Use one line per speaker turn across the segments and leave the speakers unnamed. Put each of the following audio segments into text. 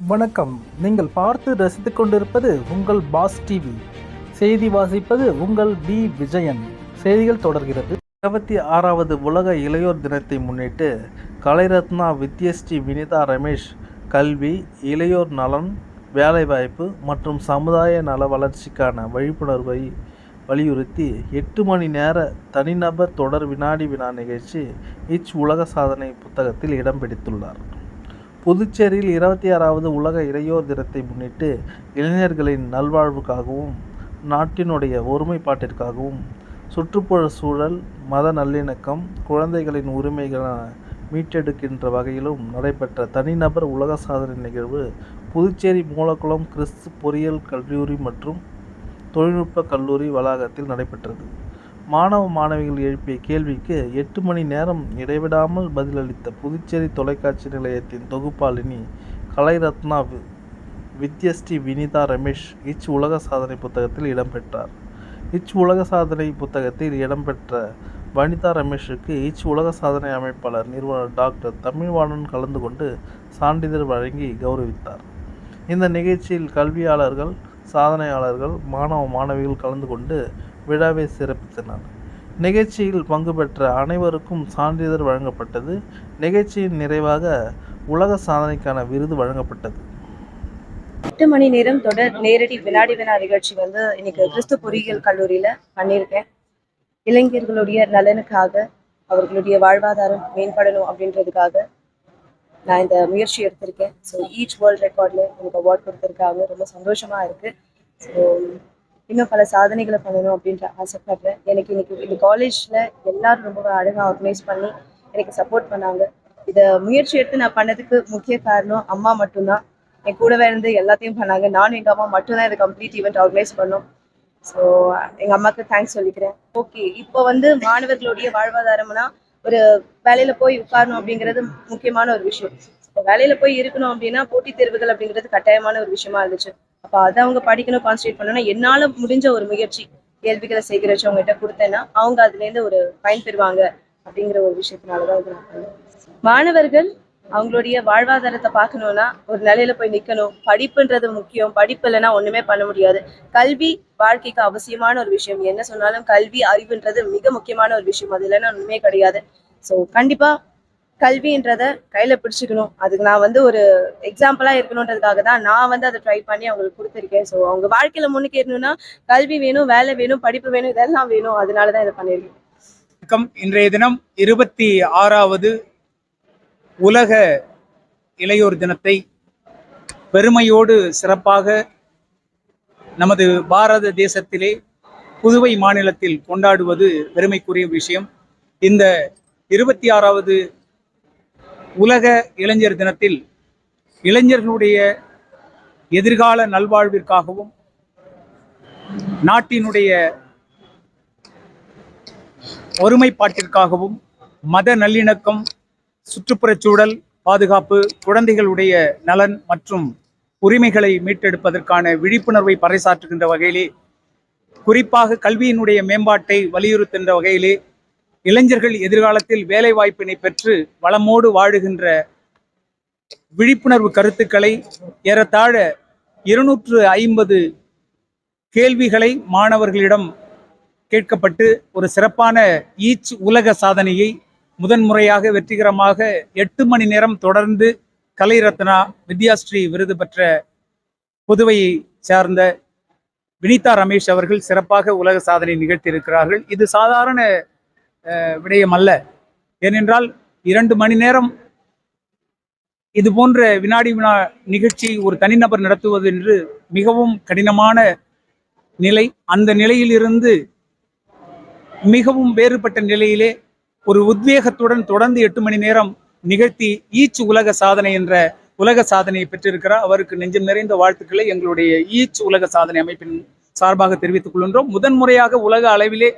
வணக்கம். நீங்கள் பார்த்து ரசித்துக் கொண்டிருப்பது உங்கள் பாஸ் டிவி. செய்தி வாசிப்பது உங்கள் பி விஜயன். செய்திகள் தொடர்கிறது. இருபத்தி ஆறாவது உலக இளையோர் தினத்தை முன்னிட்டு கலைரத்னா வித்யஸ்ரீ வினிதா ரமேஷ் கல்வி இளையோர் நலன் வேலைவாய்ப்பு மற்றும் சமுதாய நல வளர்ச்சிக்கான விழிப்புணர்வை வலியுறுத்தி எட்டு மணி நேர தனிநபர் தொடர் வினாடி வினா நிகழ்ச்சி இச் உலக சாதனை புத்தகத்தில் இடம் பிடித்துள்ளார். புதுச்சேரியில் இருபத்தி ஆறாவது உலக இளையோர் தினத்தை முன்னிட்டு இளைஞர்களின் நல்வாழ்வுக்காகவும் நாட்டினுடைய ஒருமைப்பாட்டிற்காகவும் சுற்றுப்புற சூழல் மத நல்லிணக்கம் குழந்தைகளின் உரிமைகளை மீட்டெடுக்கின்ற வகையிலும் நடைபெற்ற தனிநபர் உலக சாதனை நிகழ்வு புதுச்சேரி மூலக்குளம் கிறிஸ்து பொறியியல் கல்லூரி மற்றும் தொழில்நுட்ப கல்லூரி வளாகத்தில் நடைபெற்றது. மாணவ மாணவிகள் எழுப்பிய கேள்விக்கு எட்டு மணி நேரம் இடைவிடாமல் பதிலளித்த புதுச்சேரி தொலைக்காட்சி நிலையத்தின் தொகுப்பாளினி கலைரத்னா வித்யஸ்ரீ வினிதா ரமேஷ் இச் உலக சாதனை புத்தகத்தில் இடம்பெற்றார் இச் உலக சாதனை புத்தகத்தில் இடம்பெற்ற வனிதா ரமேஷுக்கு இச் உலக சாதனை அமைப்பாளர் நிறுவனர் டாக்டர் தமிழ்வாணன் கலந்து கொண்டு சான்றிதழ் வழங்கி கௌரவித்தார். இந்த நிகழ்ச்சியில் கல்வியாளர்கள் சாதனையாளர்கள் மாணவ மாணவிகள் கலந்து கொண்டு விழாவை சிறப்பித்தனர். நிகழ்ச்சியில் பங்கு பெற்ற அனைவருக்கும் சான்றிதழ் வழங்கப்பட்டது. நிகழ்ச்சியின் நிறைவாக உலக சாதனைக்கான விருது வழங்கப்பட்டது.
எட்டு மணி நேரம் தொடர் நேரடி வினாடி வினா நிகழ்ச்சி வந்து இன்னைக்கு கிறிஸ்து பொறியியல் கல்லூரியில பண்ணியிருக்கேன். இளைஞர்களுடைய நலனுக்காக அவர்களுடைய வாழ்வாதாரம் மேம்படணும் அப்படின்றதுக்காக நான் இந்த முயற்சி எடுத்திருக்கேன். ஸோ ஈச் வேர்ல்ட் ரெக்கார்ட்ல எனக்கு அவார்ட் கொடுத்துருக்காங்க. ரொம்ப சந்தோஷமா இருக்கு. ஸோ இன்னும் பல சாதனைகளை பண்ணணும் அப்படின்ற ஆசைப்படுறேன். எனக்கு இன்னைக்கு இந்த காலேஜ்ல எல்லாரும் ரொம்ப அழகா ஆர்கனைஸ் பண்ணி எனக்கு சப்போர்ட் பண்ணாங்க. இதை முயற்சி எடுத்து நான் பண்ணதுக்கு முக்கிய காரணம் அம்மா மட்டும்தான். என் கூடவே இருந்து எல்லாத்தையும் பண்ணாங்க. நானும் எங்க அம்மா மட்டும்தான் இதை கம்ப்ளீட் ஈவெண்ட் ஆர்கனைஸ் பண்ணோம். ஸோ எங்க அம்மாவுக்கு தேங்க்ஸ் சொல்லிக்கிறேன். ஓகே இப்போ வந்து மாணவர்களுடைய வாழ்வாதாரம்னா ஒரு வேலையில போய் உட்காரணும் அப்படிங்கிறது முக்கியமான ஒரு விஷயம். வேலையில் வேலையில போய் இருக்கணும் அப்படின்னா போட்டித் தேர்வுகள் அப்படிங்கிறது கட்டாயமான ஒரு விஷயமா இருந்துச்சு. அப்போ அதை அவங்க படிக்கணும் கான்சன்ட்ரேட் பண்ணணும் என்னால முடிஞ்ச ஒரு முயற்சி கேள்விகளை சேகரிச்சு அவங்க கிட்ட கொடுத்தேன்னா அவங்க அதுல இருந்து ஒரு பயன் பெறுவாங்க அப்படிங்கிற ஒரு விஷயத்தினாலதான் இது நான் மாணவர்கள் அவங்களுடைய வாழ்வாதாரத்தை பார்க்கணும்னா ஒரு நிலையில போய் நிக்கணும். படிப்புன்றது முக்கியம். படிப்பு இல்லைன்னா ஒண்ணுமே பண்ண முடியாது. கல்வி வாழ்க்கைக்கு அவசியமான ஒரு விஷயம். என்ன சொன்னாலும் கல்வி அறிவுன்றது மிக முக்கியமான ஒரு விஷயம். அது இல்லைன்னா ஒண்ணுமே கிடையாது. ஸோ கண்டிப்பா கல்வின்றத கையில பிடிச்சுக்கணும். அதுக்கு நான் வந்து ஒரு எக்ஸாம்பிளா இருக்கணுன்றதுக்காக தான் நான் வந்து அதை ட்ரை பண்ணி அவங்களுக்கு கொடுத்துருக்கேன். ஸோ அவங்க வாழ்க்கையில முன்னுக்கேறணும்னா கல்வி வேணும் வேலை வேணும் படிப்பு வேணும் இதெல்லாம் வேணும். அதனால தான் இதை பண்ணியிருக்கேன்
வணக்கம். இன்றைய தினம் இருபத்தி ஆறாவது உலக இளையோர் தினத்தை பெருமையோடு சிறப்பாக நமது பாரத தேசத்திலே புதுவை மாநிலத்தில் கொண்டாடுவது பெருமைக்குரிய விஷயம். இந்த இருபத்தி ஆறாவது உலக இளைஞர் தினத்தில் இளைஞர்களுடைய எதிர்கால நல்வாழ்விற்காகவும் நாட்டினுடைய ஒருமைப்பாட்டிற்காகவும் மத நல்லிணக்கம் சுற்றுப்புறச் சூழல் பாதுகாப்பு குழந்தைகளுடைய நலன் மற்றும் உரிமைகளை மீட்டெடுப்பதற்கான விழிப்புணர்வை பறைசாற்றுகின்ற வகையிலே குறிப்பாக கல்வியினுடைய மேம்பாட்டை வலியுறுத்துகின்ற வகையிலே இளைஞர்கள் எதிர்காலத்தில் வேலை வாய்ப்பினை பெற்று வளமோடு வாழுகின்ற விழிப்புணர்வு கருத்துக்களை ஏறத்தாழ இருநூற்று ஐம்பது கேள்விகளை மாணவர்களிடம் கேட்கப்பட்டு ஒரு சிறப்பான ஈச் உலக சாதனையை முதன்முறையாக வெற்றிகரமாக எட்டு மணி நேரம் தொடர்ந்து கலை ரத்னா வித்யாஸ்ரீ விருது பெற்ற புதுவையை சார்ந்த வினிதா ரமேஷ் அவர்கள் சிறப்பாக உலக சாதனை நிகழ்த்தியிருக்கிறார்கள். இது சாதாரண விடயம் அல்ல. ஏனென்றால் இரண்டு மணி நேரம் இது போன்ற வினாடி வினா நிகழ்ச்சி ஒரு தனிநபர் நடத்துவது என்று மிகவும் கடினமான நிலை. அந்த நிலையிலிருந்து மிகவும் வேறுபட்ட நிலையிலே ஒரு உத்வேகத்துடன் தொடர்ந்து எட்டு மணி நேரம் நிகழ்த்தி ஈச் உலக சாதனை என்ற உலக சாதனையை பெற்றிருக்கிறார். அவருக்கு நெஞ்சம் நிறைந்த வாழ்த்துக்களை எங்களுடைய ஈச் உலக சாதனை அமைப்பின் சார்பாக தெரிவித்துக் கொள்கின்றோம். முதன்முறையாக உலக அளவிலே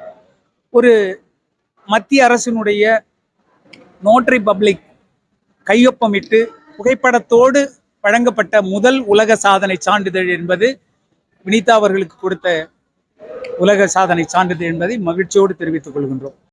ஒரு மத்திய அரசினுடைய நோட்டரி பப்ளிக் கையொப்பமிட்டு புகைப்படத்தோடு வழங்கப்பட்ட முதல் உலக சாதனை சான்றிதழ் என்பது வினிதா அவர்களுக்கு கொடுத்த உலக சாதனை சான்றிதழ் என்பதை மகிழ்ச்சியோடு தெரிவித்துக் கொள்கின்றோம்.